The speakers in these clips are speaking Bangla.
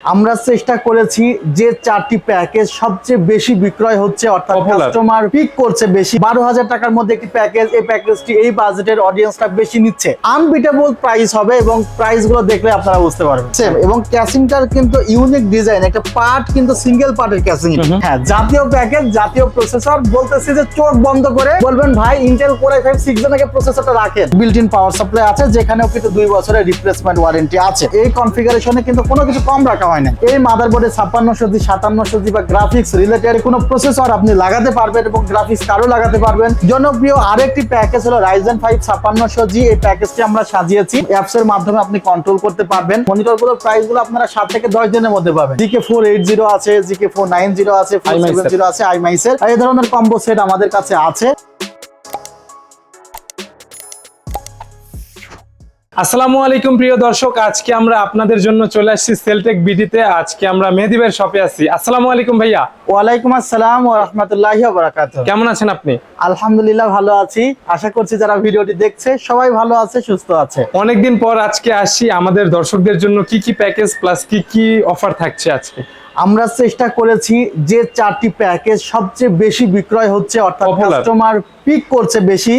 আমরা চেষ্টা করেছি যে চারটি প্যাকেজ সবচেয়ে বেশি বিক্রয় হচ্ছে অর্থাৎ কাস্টমার পিক করছে বেশি। বারো হাজার টাকার মধ্যে একটি প্যাকেজ এই প্যাকেজটি এই বাজেটের অডিয়েন্সটা বেশি নিচ্ছে। আনবিটেবল প্রাইস হবে এবং প্রাইসগুলো দেখলে আপনারা বুঝতে পারবেন। Same, এবং ক্যাসিংটার কিন্তু ইউনিক ডিজাইন একটা পার্ট কিন্তু সিঙ্গেল পার্টের ক্যাসিং হ্যাঁ জাতীয় প্যাকেজ জাতীয় প্রসেসর বলতেছি যে চোখ বন্ধ করে বলবেন ভাই Intel core i five six জেনাকে প্রসেসরটা রাখেন? বিল্ট ইন পাওয়ার সাপ্লাই আছে যেখানেও কিন্তু দুই বছরের রিপ্লেসমেন্ট ওয়ারেন্টি আছে। এই কনফিগারেশনে কিন্তু কোনো কিছু কম রাখা হয় না। এই মাদারবোর্ডে ছাপ্পান্নশো জি সাতান্নশো জি বা গ্রাফিক্স রিলেটেড কোনো প্রসেসর আপনি লাগাতে পারবেন এবং গ্রাফিক্স কারও লাগাতে পারবেন। জনপ্রিয় আরেকটি প্যাকেজ হলো রাইজেন ফাইভ ছাপ্পান্নশো জি এই প্যাকেজটি আমরা সাজিয়েছি। অ্যাপস এর মাধ্যমে আপনি কন্ট্রোল করতে পারবেন। মনিটরগুলোর প্রাইসগুলো আপনারা সাত থেকে দশ দিনের মধ্যে পাবেন। জিকে ফোর এইট জিরো আছে জিকে ফোর নাইন জিরো আছে ফাইভ। জিরো আছে আইমাইসের এই ধরনের কম্বো সেট আমাদের কাছে আছে। আসসালামু আলাইকুম প্রিয় দর্শক আজকে আমরা আপনাদের জন্য চলে আসছি সেলটেক বিডিতে। আজকে আমরা মেহেদিবের শপে আছি। আসসালামু আলাইকুম ভাইয়া। ওয়ালাইকুম আসসালাম ও রহমতুল্লাহি বারাকাত কেমন আছেন আপনি? আলহামদুলিল্লাহ ভালো আছি। আশা করছি যারা ভিডিওটি দেখছে সবাই ভালো আছে সুস্থ আছে। অনেকদিন পর আজকে আসি। আমাদের দর্শকদের জন্য কি কি প্যাকেজ প্লাস কি কি অফার থাকছে আজকে? আমরা চেষ্টা করেছি যে চারটি প্যাকেজ সবচেয়ে বেশি বিক্রয় হচ্ছে অর্থাৎ কাস্টমার পিক করছে বেশি।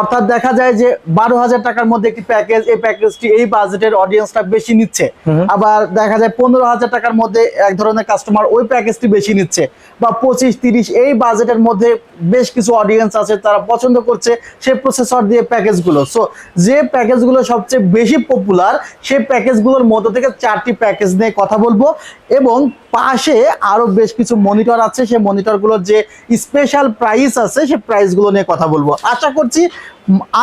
অর্থাৎ দেখা যায় যে বারো হাজার টাকার মধ্যে একটি প্যাকেজ এই প্যাকেজটি এই বাজেটের অডিয়েন্সটা বেশি নিচ্ছে। আবার দেখা যায় পনেরো হাজার টাকার মধ্যে এক ধরনের কাস্টমার ওই প্যাকেজটি বেশি নিচ্ছে। বা পঁচিশ তিরিশ এই বাজেটের মধ্যে বেশ কিছু অডিয়েন্স আছে তারা পছন্দ করছে সেই প্রসেসর দিয়ে প্যাকেজগুলো সো যে প্যাকেজগুলো সবচেয়ে বেশি পপুলার সেই প্যাকেজগুলোর মধ্য থেকে চারটি প্যাকেজ নিয়ে কথা বলব এবং পাশে আরও বেশ কিছু মনিটর আছে। সেই মনিটরগুলোর যে স্পেশাল প্রাইস আছে সেই প্রাইসগুলো নিয়ে কথা বলব। আশা করছি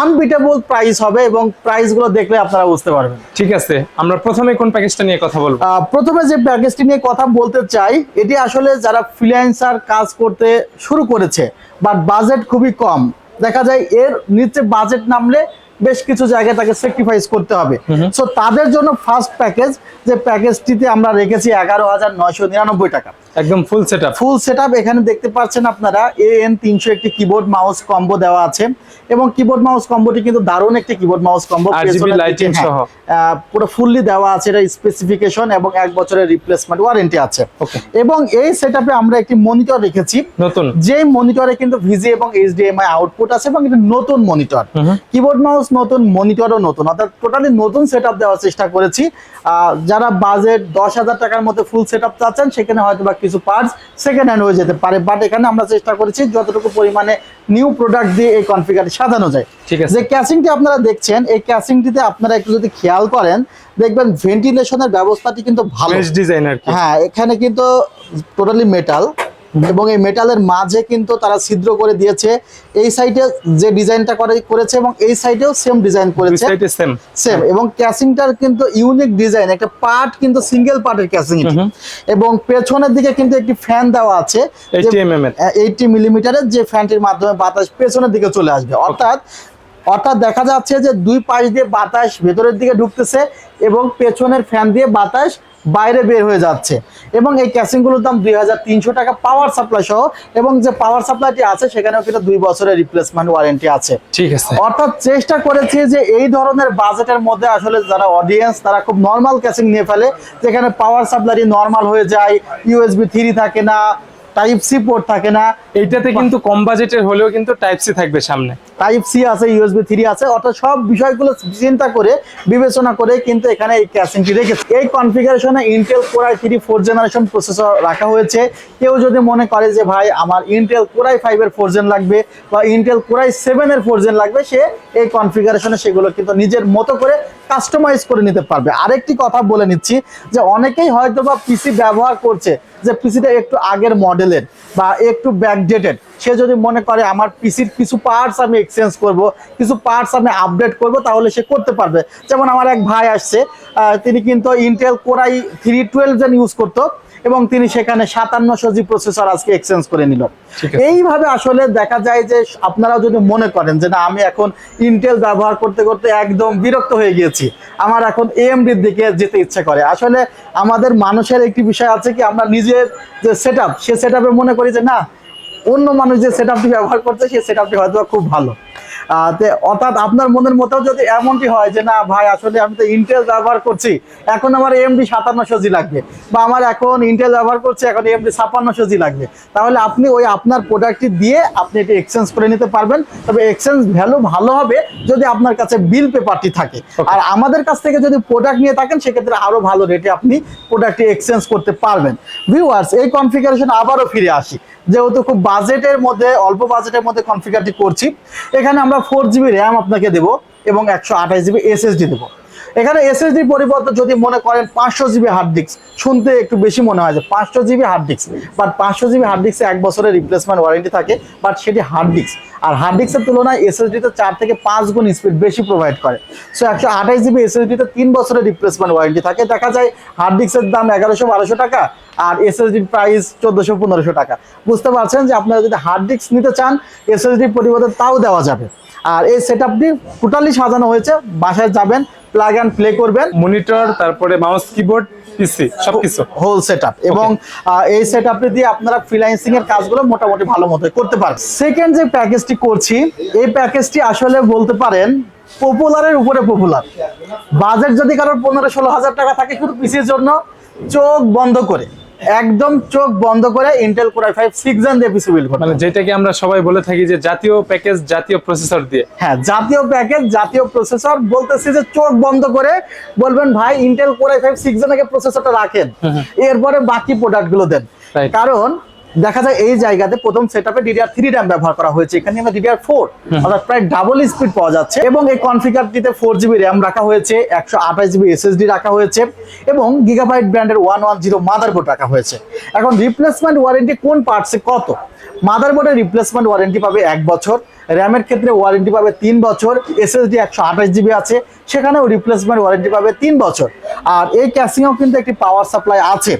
আনবিটেবল প্রাইস হবে এবং প্রাইসগুলো দেখলে আপনারা বুঝতে পারবেন। ঠিক আছে আমরা প্রথমে কোন প্যাকেজটা নিয়ে কথা বলব? প্রথমে যে প্যাকেজটি নিয়ে কথা বলতে চাই এটি আসলে যারা ফ্রিল্যান্সার কাজ করতে শুরু করেছে বাট বাজেট খুবই কম। দেখা যায় এর নিচে বাজেট নামলে বেশ কিছু জায়গায় তাকে স্যাক্রিফাইস করতে হবে। সো তাদের জন্য ফার্স্ট প্যাকেজ যে প্যাকেজটিতে আমরা রেখেছি এগারো হাজার নয়শো নিরানব্বই টাকা। একদম full set up full set এখানে দেখতে পাচ্ছেন আপনারা এ এন তিনশো একটি কিবোর্ড মাউস কম্বো দেওয়া আছে। এবং কিবোর্ড মাউস কম্বোটি কিন্তু দারুণ একটি keyboard mouse combo RGB lighting সহ। পুরো ফুললি দেওয়া আছে এটা স্পেসিফিকেশন এবং এক বছরের রিপ্লেসমেন্ট ওয়ারেন্টি আছে. এবং এই সেট আমরা একটি মনিটর রেখেছি। নতুন। যে মনিটরে কিন্তু ভিজি এবং এইচডিএমআই আউটপুট আছে এবং এটা নতুন মনিটর। কিবোর্ড মাউস নতুন মনিটরও নতুন। অর্থাৎ টোটালি নতুন সেট দেওয়ার চেষ্টা করেছি। যারা বাজেট দশ হাজার টাকার মধ্যে ফুল সেট আপ চাচ্ছেন সেখানে হয়তো বা কিছু পার্টস সেকেন্ড হ্যান্ড হয়ে যেতে পারে। বাট এখানে আমরা চেষ্টা করেছি যতটুকু পরিমাণে নিউ প্রোডাক্ট দিয়ে এই কনফিগার সাজানো যায়। ঠিক আছে। যে ক্যাসিংটি আপনারা দেখছেন এই ক্যাসিংটিতে আপনারা একটু যদি খেয়াল করেন দেখবেন ভেন্টিলেশনের ব্যবস্থাটি কিন্তু ভালো। ডিজাইনার হ্যাঁ এখানে কিন্তু টোটালি মেটাল এবং এই মেটালের মাঝে কিন্তু তারা ছিদ্র করে দিয়েছে। এই সাইডে যে ডিজাইনটা করে করেছে এবং এই সাইডেও সেম ডিজাইন করেছে। সাইডে সেম এবং ক্যাসিংটার কিন্তু ইউনিক ডিজাইন একটা পার্ট কিন্তু সিঙ্গেল পার্টের ক্যাসিং। এবং পেছনের দিকে কিন্তু একটি ফ্যান দেওয়া আছে। 80 এর। এইটি মিলিমিটারের যে ফ্যানটির মাধ্যমে বাতাস পেছনের দিকে চলে আসবে। অর্থাৎ অর্থাৎ দেখা যাচ্ছে যে দুই পাশ দিয়ে বাতাস ভেতরের দিকে ঢুকতেছে এবং পেছনের ফ্যান দিয়ে বাতাস বাইরে বের হয়ে যাচ্ছে। এবং এই ক্যাসিংগুলোর দাম দুই হাজার তিনশো টাকা পাওয়ার সাপ্লাই সহ এবং যে পাওয়ার সাপ্লাইটি আছে সেখানেও কিন্তু দুই বছরের রিপ্লেসমেন্ট ওয়ারেন্টি আছে। ঠিক আছে। অর্থাৎ চেষ্টা করেছি যে এই ধরনের বাজেটের মধ্যে আসলে যারা অডিয়েন্স তারা খুব নর্মাল ক্যাসিং নিয়ে ফেলে যেখানে পাওয়ার সাপ্লাই নর্মাল হয়ে যায় ইউএসবি থ্রি থাকে না টাইপ সি পোর্ট থাকে না। এইটাতে কিন্তু কম বাজেটের হলেও কিন্তু টাইপ সি থাকবে সামনে। টাইপ সি আছে ইউএসবি থ্রি আছে। অর্থাৎ সব বিষয়গুলো চিন্তা করে বিবেচনা করে কিন্তু এখানে এই ক্যাসিংটি রেখেছে। এই কনফিগারেশনে Intel core i three four generation processor রাখা হয়েছে। কেউ যদি মনে করে যে ভাই আমার ইন্টেল কোরাই ফাইভের ফোর জেন লাগবে বা ইন্টেল কোরাই সেভেনের ফোর জেন লাগবে সে এই কনফিগারেশনে সেগুলো কিন্তু নিজের মতো করে কাস্টমাইজ করে নিতে পারবে। আরেকটি কথা বলে নিচ্ছি যে অনেকেই হয়তো বা পিসি ব্যবহার করছে। যে পিসিটা একটু আগের মডেলের বা একটু ব্যাকডেটেড সে যদি মনে করে আমার পিসির কিছু পার্টস আমি এক্সচেঞ্জ করব, কিছু পার্টস আমি আপডেট করব, তাহলে সে করতে পারবে। যেমন আমার এক ভাই আসছে তিনি কিন্তু Intel core i three twelve যেন ইউজ করতো। এবং তিনি সেখানে সাতান্নশো জি প্রসেসর আজকে এক্সচেঞ্জ করে নিল। এইভাবে আসলে দেখা যায় যে আপনারা যদি মনে করেন যে না আমি এখন ইন্টেল ব্যবহার করতে করতে একদম বিরক্ত হয়ে গিয়েছি আমার এখন এএমডির দিকে যেতে ইচ্ছে করে। আসলে আমাদের মানুষের একটি বিষয় আছে কি আমরা নিজের যে সেট আপ সে সেট মনে করি যে না অন্য মানুষ যে সেট আপটি ব্যবহার করছে সেই সেট আপটি হয়তো খুব ভালো। অর্থাৎ আপনার মনের মতো যদি এমনটি হয় যে না ভাই আসলে আমি তো ইন্টেল ব্যবহার করছি এখন আমার এমডি সাতান্নশো জি লাগবে বা আমার এখন ইন্টেল ব্যবহার করছি এখন এমডি ছাপ্পান্নশো জি লাগবে তাহলে আপনি ওই আপনার প্রোডাক্টটি দিয়ে আপনি এটি এক্সচেঞ্জ করে নিতে পারবেন। তবে এক্সচেঞ্জ ভ্যালু ভালো হবে যদি আপনার কাছে বিল পেপারটি থাকে। আর আমাদের কাছ থেকে যদি প্রোডাক্ট নিয়ে থাকেন সেক্ষেত্রে আরও ভালো রেটে আপনি প্রোডাক্টটি এক্সচেঞ্জ করতে পারবেন। ভিউয়ার্স এই কনফিগারেশন আবারও ফিরে আসি। যেহেতু খুব বাজেটের মধ্যে অল্প বাজেটের মধ্যে কনফিগারটি করছি এখানে আমরা ফোর জিবি র্যাম আপনাকে দেবো এবং একশো আঠাশ জিবি এসএসডি দেবো। এখানে এসএসডি পরিবর্তে যদি মনে করেন পাঁচশো জিবি হার্ড ডিস্ক শুনতে একটু বেশি মনে হয় যে পাঁচশো জিবি হার্ড ডিস্ক বাট পাঁচশো জিবি হার্ড ডিস্কে এক বছরের রিপ্লেসমেন্ট ওয়ারেন্টি থাকে বাট সেটি হার্ড ডিস্ক আর হার্ড ডিস্কের তুলনায় এসএসডিতে চার থেকে পাঁচ গুণ স্পিড বেশি প্রোভাইড করে। সো একশো আঠাশ জিবি এসএসডিতে তিন বছরের রিপ্লেসমেন্ট ওয়ারেন্টি থাকে। দেখা যায় হার্ড ডিস্কের দাম এগারোশো বারোশো টাকা, আর এসএসডির প্রাইস চোদ্দোশো পনেরোশো টাকা। বুঝতে পারছেন যে আপনারা যদি হার্ড ডিস্ক নিতে চান এসএসডির পরিবর্তে তাও দেওয়া যাবে। আর এই সেট আপটি টোটালি সাজানো হয়েছে। বাসায় যাবেন প্লাগ অ্যান্ড প্লে করবেন। মনিটর তারপরে মাউস কিবোর্ড পিসি সবকিছু। হোল সেট এবং এই দিয়ে আপনারা ফ্রিল্যান্সিং এর কাজগুলো মোটামুটি ভালো মতো করতে পারবেন। সেকেন্ড যে প্যাকেজটি করছি এই প্যাকেজটি আসলে বলতে পারেন পপুলারের উপরে পপুলার বাজেট যদি কারোর পনেরো ষোলো হাজার টাকা থাকে শুধু পিসির জন্য চোখ বন্ধ করে। একদম চোখ বন্ধ করে Intel core i five six gen দিয়ে পিসি বিল্ড করতে মানে যেটাকে আমরা সবাই বলে থাকি যে জাতীয় প্যাকেজ জাতীয় প্রসেসর দিয়ে। হ্যাঁ জাতীয় প্যাকেজ জাতীয় প্রসেসর বলতেছি যে চোখ বন্ধ করে বলবেন ভাই ইন্টেল কোরাই ফাইভ সিক্স আগে প্রসেসরটা রাখেন। এরপরে বাকি প্রোডাক্টগুলো দেন। কারণ দেখা যায় এই জায়গাতে প্রথম সেট আপে ডিডিআর থ্রি র্যাম ব্যবহার করা হয়েছে। এখানে আমরা ডিডিআর ফোর অর্থাৎ প্রায় ডাবল স্পিড পাওয়া যাচ্ছে এবং এই কনফিগারটিতে ফোর জিবি র্যাম রাখা হয়েছে একশো আঠাশ জিবি এসএসডি রাখা হয়েছে এবং গিগাবাইট ব্র্যান্ডের ওয়ান ওয়ান জিরো মাদারবোর্ড রাখা হয়েছে। এখন রিপ্লেসমেন্ট ওয়ারেন্টি কোন পার্টসে কত? মাদারবোর্ডের রিপ্লেসমেন্ট ওয়ারেন্টি পাবে এক বছর র্যামের ক্ষেত্রে ওয়ারেন্টি পাবে তিন বছর এসএসডি একশো আঠাশ জিবি আছে সেখানেও রিপ্লেসমেন্ট ওয়ারেন্টি পাবে তিন বছর। আর এই ক্যাসিংয়েও কিন্তু একটি পাওয়ার সাপ্লাই আছে।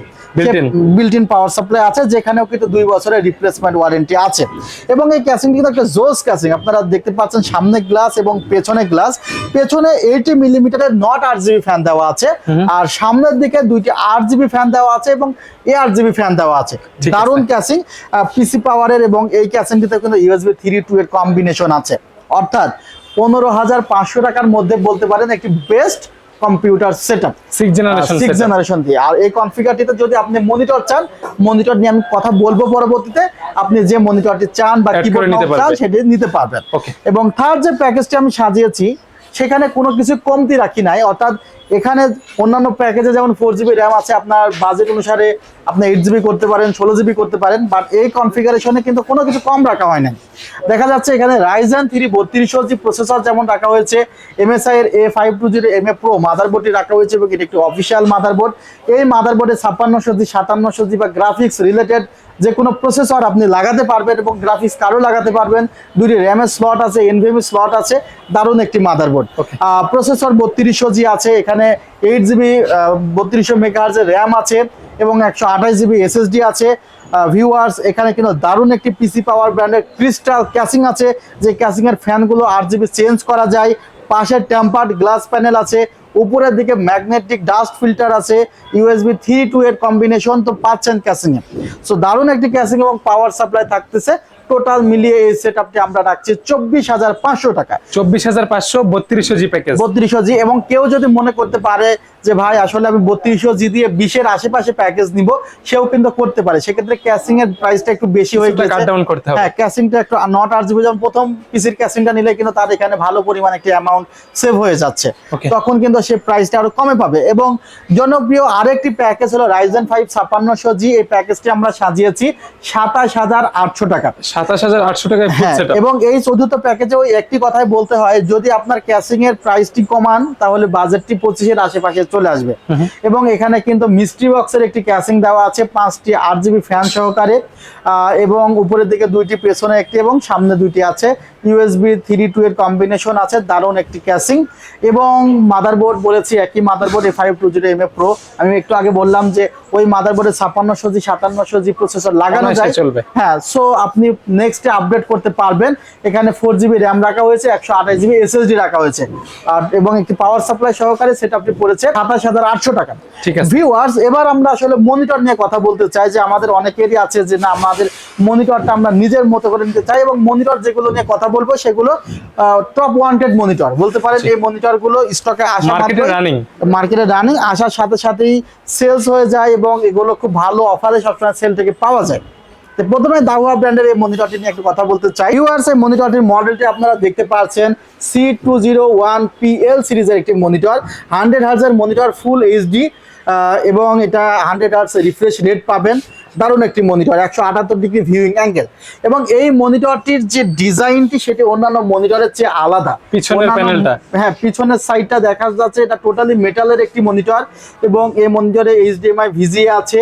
বিল্ট ইন পাওয়ার সাপ্লাই আছে যেখানেও কিন্তু দুই বছরের রিপ্লেসমেন্ট ওয়ারেন্টি আছে। এবং এই ক্যাসিংটি কিন্তু একটা জোস ক্যাসিং আপনারা দেখতে পাচ্ছেন সামনে গ্লাস এবং পেছনে গ্লাস পেছনে এইটি মিলিমিটারের নট আট জিবি ফ্যান দেওয়া আছে। আর সামনের দিকে দুইটি আট জিবি ফ্যান দেওয়া আছে এবং এ আট জিবি ফ্যান দেওয়া আছে। দারুণ ক্যাসিং পিসি পাওয়ারের এবং এই ক্যাসিংটিতে কিন্তু ইউএসবি থ্রি টু এর কম্বিনেশন আছে। অর্থাৎ পনেরো হাজার পাঁচশো টাকার মধ্যে বলতে পারেন একটি best computer set up six generation 6 generation দিয়ে। আর এই কনফিগারটিতে যদি আপনি মনিটর চান মনিটর নিয়ে আমি কথা বলব পরবর্তীতে আপনি যে মনিটরটি চান বা কিবোর্ড চান। সেটি নিতে পারবেন। ওকে এবং থার্ড যে প্যাকেজটি আমি সাজিয়েছি সেখানে কোনো কিছু কমতি রাখি নাই অর্থাৎ এখানে অন্যান্য প্যাকেজে যেমন ফোর জিবি র্যাম আছে আপনার বাজেট অনুসারে আপনি এইট জিবি করতে পারেন ষোলো জিবি করতে পারেন বাট এই কনফিগারেশনে কিন্তু কোনো কিছু কম রাখা হয় নাই। দেখা যাচ্ছে এখানে রাইজেন থ্রি বত্রিশশো জি প্রসেসর যেমন রাখা হয়েছে এমএসআই এর A five two zero M A pro মাদারবোর্ডটি রাখা হয়েছে এবং এটি একটি অফিসিয়াল মাদারবোর্ড এই মাদারবোর্ডে ছাপ্পান্নশো জি সাতান্নশো জি বা গ্রাফিক্স রিলেটেড যে কোনো প্রসেসর আপনি লাগাতে পারবেন এবং গ্রাফিক্স কারও লাগাতে পারবেন। দুটি র্যামের স্লট আছে এনভিএম স্লট আছে দারুণ একটি মাদারবোর্ড. প্রসেসর বত্রিশশো জি আছে এখানে এইট জিবি বত্রিশশো মেগাহার্জ র্যাম আছে এবং একশো আঠাশ জিবি এসএসডি আছে। ভিউয়ার্স এখানে কিন্তু দারুণ একটি পিসি পাওয়ার ব্র্যান্ডের ক্রিস্টাল ক্যাসিং আছে, যে ক্যাসিং এর ফ্যানগুলো আট জিবি চেঞ্জ করা যায়। পাশের টেম্পার্ড গ্লাস প্যানেল আছে, উপরের দিকে ম্যাগনেটিক ডাস্ট ফিল্টার আছে ইউএসবি থ্রি টু এর কম্বিনেশন তো পাচ্ছেন ক্যাসিং এ। সো দারুণ একটি ক্যাসিং এবং পাওয়ার সাপ্লাই থাকতেছে। টোটাল মিলিয়ে এই সেট আপটি আমরা রাখছি চব্বিশ হাজার পাঁচশো টাকা। চব্বিশ হাজার পাঁচশো বত্রিশশো জি প্যাকেজ বত্রিশশো জি এবং কেউ যদি মনে করতে পারে যে ভাই আসলে আমি বত্রিশশো জি দিয়ে বিশের আশেপাশে প্যাকেজ নিব সেও কিন্তু করতে পারে। সেক্ষেত্রে ক্যাসিং এর প্রাইসটা একটু বেশি হয়ে গেছে cut down করতে হবে। হ্যাঁ ক্যাসিংটা একটু নট আট জিবি যেমন প্রথম পিসির ক্যাসিংটা নিলে কিন্তু তার এখানে ভালো পরিমাণ একটি অ্যামাউন্ট সেভ হয়ে যাচ্ছে। তখন কিন্তু সে প্রাইসটা আরও কমে পাবে। এবং জনপ্রিয় আরেকটি প্যাকেজ হলো রাইজেন ফাইভ ছাপ্পান্নশো জি এই প্যাকেজটি আমরা সাজিয়েছি সাতাশ হাজার আটশো টাকা। সাতাশ হাজার আটশো টাকায় হ্যাঁ, এবং এই চতুর্থ প্যাকেজে ওই একটি কথাই বলতে হয় যদি আপনার ক্যাসিং এর প্রাইসটি কমান তাহলে বাজেটটি পঁচিশের আশেপাশে চলে আসবে। এবং এখানে কিন্তু মিস্ট্রি বক্সের একটি ক্যাসিং দেওয়া আছে পাঁচটি আট জিবি ফ্যান সহকারে এবং উপরের দিকে দুইটি পেছনে একটি এবং সামনে দুইটি আছে। ইউএসবি থ্রি টু এর কম্বিনেশন আছে দারুণ একটি ক্যাসিং এবং মাদারবোর্ড বলেছি একই motherboard A five two zero M A pro আমি একটু আগে বললাম যে ওই মাদারবোর্ডে ছাপ্পান্নশো জি সাতান্নশো জি প্রসেসর লাগানো যায়। চলবে। হ্যাঁ সো আপনি নেক্সটে আপডেট করতে পারবেন। এখানে ফোর জিবি র্যাম রাখা হয়েছে একশো আঠাশ জিবি এসএসডি রাখা হয়েছে। আর এবং একটি পাওয়ার সাপ্লাই সহকারে সেটা আপটি পড়েছে সাতাশ হাজার আটশো টাকা। ঠিক আছে। ভিউয়ার্স এবার আমরা আসলে মনিটর নিয়ে কথা বলতে চাই যে আমাদের অনেকেরই আছে যে না আমাদের মনিটরটা আমরা নিজের মতো করে নিতে চাই এবং মনিটর যেগুলো নিয়ে কথা বলব সেগুলো টপ ওয়ান্টেড মনিটর বলতে পারেন এই মনিটরগুলো স্টকে আসা। মার্কেটে রানিং আসার সাথে সাথেই সেলস হয়ে যায় এবং এগুলো খুব ভালো অফারে সবসময় সেল থেকে পাওয়া যায়। প্রথমে দাহুয়া ব্র্যান্ডের এই মনিটরটি নিয়ে একটু কথা বলতে চাই। ইউআরস এই মনিটরটির মডেলটি আপনারা দেখতে পাচ্ছেন C two zero one PL সিরিজের একটি মনিটর হান্ড্রেড হার্জের মনিটর ফুল এইচডি এবং এটা হান্ড্রেড হার্স রিফ্রেশ রেট পাবেন। দারুণ একটি মনিটর একশো আটাত্তর ডিগ্রি ভিউইং অ্যাঙ্গেল এবং এই মনিটরটির যে ডিজাইনটি সেটি অন্যান্য মনিটরের চেয়ে আলাদা। পিছনের প্যানেলটা। হ্যাঁ পিছনের সাইডটা দেখা যাচ্ছে এটা টোটালি মেটালের একটি মনিটর এবং এই মনিটরে এইচডিএমআই ভিজিএ আছে।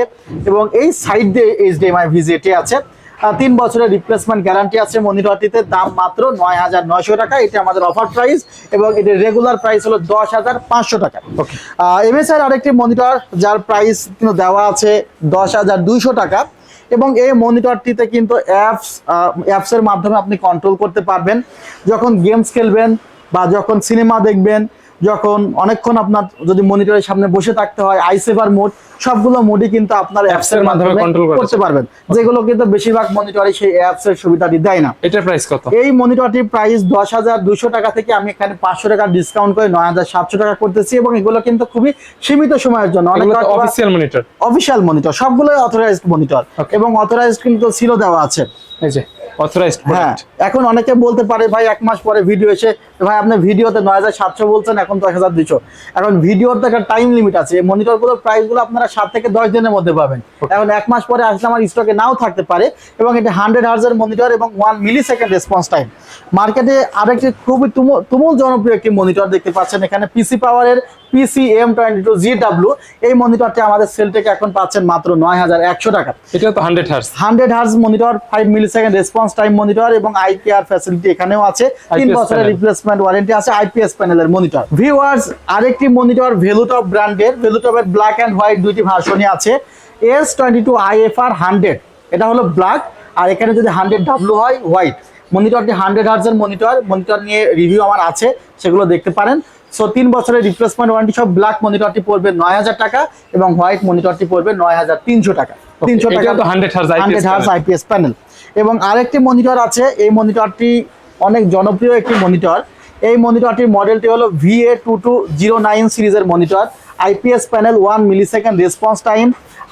এবং এই সাইড দিয়ে এইচডিএমআই ভিজিএটি আছে। তিন বছরের রিপ্লেসমেন্ট গ্যারান্টি আছে মনিটরটিতে দাম মাত্র নয় হাজার নয়শো টাকা। এটি আমাদের অফার প্রাইস এবং এটির রেগুলার প্রাইস হলো দশ হাজার পাঁচশো টাকা. এমএসআর আরেকটি মনিটর যার প্রাইস কিন্তু দেওয়া আছে দশ হাজার দুইশো টাকা। এবং এই মনিটরটিতে কিন্তু অ্যাপস অ্যাপসের মাধ্যমে আপনি কন্ট্রোল করতে পারবেন। যখন গেমস খেলবেন বা যখন সিনেমা দেখবেন যখন অনেকক্ষণ আপনার যদি মনিটরের সামনে বসে থাকতে হয় আইসেভার মোড সবগুলো মোডই কিন্তু আপনার অ্যাপসের মাধ্যমে মাধ্যমে করা করতে পারবেন। যেগুলো কিন্তু বেশিরভাগ মনিটরে সেই অ্যাপসের সুবিধাটি দেয় না। এটার প্রাইস কত? এই মনিটরটির প্রাইস দশ হাজার দুশো টাকা থেকে আমি এখানে পাঁচশো টাকা ডিসকাউন্ট করে নয় হাজার সাতশো টাকা করতেছি এবং এগুলো কিন্তু খুবই সীমিত সময়ের জন্য। অনেক অফিসিয়াল মনিটর অফিসিয়াল মনিটর সবগুলোই অথরাইজড মনিটর এবং অথরাইজড কিন্তু সিলও দেওয়া আছে। এই যে অথরাইজড হ্যাঁ এখন অনেকে বলতে পারে ভাই এক মাস পরে ভিডিও এসে ভাই আপনি ভিডিওতে নয় হাজার সাতশো বলছেন এখন দশ হাজার দুশো এখন ভিডিওর তো একটা টাইম লিমিট আছে। এই প্রাইসগুলো আপনারা সাত থেকে দশ দিনের মধ্যে পাবেন। এখন এক মাস পরে আসলে আমার স্টকে নাও থাকতে পারে এবং এটা হান্ড্রেড হার্জের মনিটর এবং one millisecond response time মার্কেটে আরেকটি খুবই তুমুল তুমুল জনপ্রিয় একটি মনিটর দেখতে পাচ্ছেন এখানে পিসি পাওয়ারের PC M twenty two G W এই মনিটরটি আমাদের সেল থেকে এখন পাচ্ছেন মাত্র নয় হাজার একশো টাকা। এটা তো hundred hertz hundred hertz monitor five millisecond response time monitor এবং আইপিআর ফ্যাসিলিটি এখানেও আছে। তিন বছরের রিপ্লেসমেন্ট ওয়ারেন্টি আছে আইপিএস প্যানেলের মনিটর ভিউয়ার্স আরেকটি মনিটর ভেলুটপ ব্র্যান্ডের ভেলুটপের ব্ল্যাক অ্যান্ড হোয়াইট দুইটি ভার্সনই আছে। S twenty two IFR hundred এটা হলো ব্ল্যাক আর এখানে যদি হান্ড্রেড ডাব্লু হয় হোয়াইট মনিটরটি হান্ড্রেড হার্জের মনিটর মনিটর নিয়ে রিভিউ আমার আছে সেগুলো দেখতে পারেন। সো তিন বছরের রিপ্লেসমেন্ট ওয়ারেন্টি সব ব্ল্যাক মনিটরটি পড়বে নয় হাজার টাকা এবং হোয়াইট মনিটরটি পড়বে নয় হাজার তিনশো টাকা। তিনশো টাকা তো 100 Hz IPS hundred hertz. IPS panel এবং আরেকটি মনিটর আছে এই মনিটরটি অনেক জনপ্রিয় একটি মনিটর এই মনিটরটির মডেলটি হলো VA two two zero nine সিরিজের monitor IPS panel one millisecond response time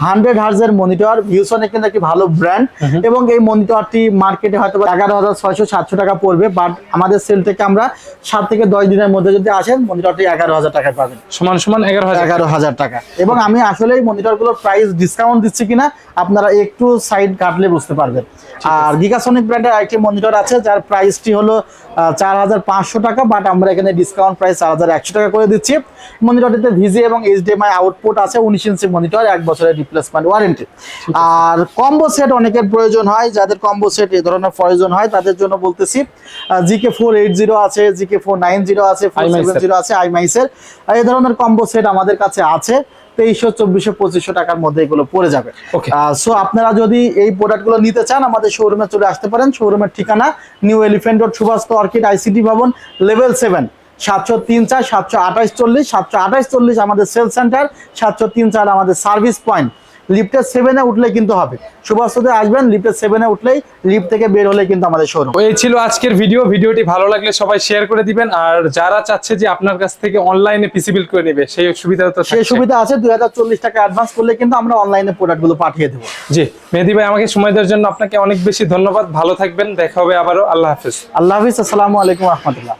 hundred হার্জের monitor ভিউসনে কিন্তু একটি ভালো ব্র্যান্ড এবং এই মনিটরটি মার্কেটে হয়তো এগারো হাজার ছয়শো সাতশো টাকা পড়বে বাট আমাদের সেল থেকে আমরা সাত থেকে দশ দিনের মধ্যে যদি আসেন মনিটরটি এগারো হাজার টাকায় পাবেন। সমান সমান এগারো হাজার এগারো হাজার টাকা। এবং আমি আসলে এই মনিটরগুলোর প্রাইস ডিসকাউন্ট দিচ্ছি কিনা আপনারা একটু সাইড কাটলে বুঝতে পারবেন। আর গিগাসনিক ব্র্যান্ডের আরেকটি মনিটর আছে যার প্রাইসটি হলো চার হাজার পাঁচশো টাকা বাট আমরা এখানে ডিসকাউন্ট প্রাইস চার হাজার একশো টাকা করে দিচ্ছি। মনিটরটিতে ভিজি এবং এইচডিএমআই আউটপুট আছে উনিশ ইঞ্চি মনিটর এক বছরের রিপ্লেসমেন্ট ওয়ারেন্টি আর কম্বো সেট অনেকের প্রয়োজন হয় যাদের কম্বো সেট এই ধরনের প্রয়োজন হয় তাদের জন্য বলতেছি জিকে ফোর এইট জিরো আছে জিকে ফোর নাইন জিরো আছে ফোর সেভেন জিরো আছে আইমাইসের এই ধরনের কম্বো সেট আমাদের কাছে আছে। তেইশশো চব্বিশশো পঁচিশশো টাকার মধ্যে এগুলো পড়ে যাবে। সো আপনারা যদি এই প্রোডাক্টগুলো নিতে চান আমাদের শোরুমে চলে আসতে পারেন। শোরুমের ঠিকানা New Elephant Road Subhash Orchid ICT ভবন লেভেল সেভেন সাতশো তিন চার সাতশো আঠাশ চল্লিশ সাতশো আঠাশ চল্লিশ আমাদের সেল সেন্টার সাতশো তিন চার আমাদের সার্ভিস পয়েন্ট লিফটের সেভেনে উঠলে কিন্তু হবে। সুভাষতে আসবেন লিফটের সেভেনে উঠলেই লিফট থেকে বের হলে কিন্তু আমাদের শোরুম এই ছিল আজকের ভিডিও ভিডিওটি ভালো লাগলে সবাই শেয়ার করে দিবেন। আর যারা চাচ্ছে যে আপনার কাছ থেকে অনলাইনে পিসি বিল করে নেবে সেই সুবিধা তো সেই সুবিধা আছে দুই হাজার চল্লিশ টাকা অ্যাডভান্স করলে কিন্তু আমরা অনলাইনে প্রোডাক্টগুলো পাঠিয়ে দেবো। জি মেহেদি ভাই আমাকে সময় দেওয়ার জন্য আপনাকে অনেক বেশি ধন্যবাদ। ভালো থাকবেন দেখা হবে আবারও। আল্লাহ হাফিজ। আল্লাহ হাফিজ আসসালামু আলাইকুম রহমতুল্লাহ।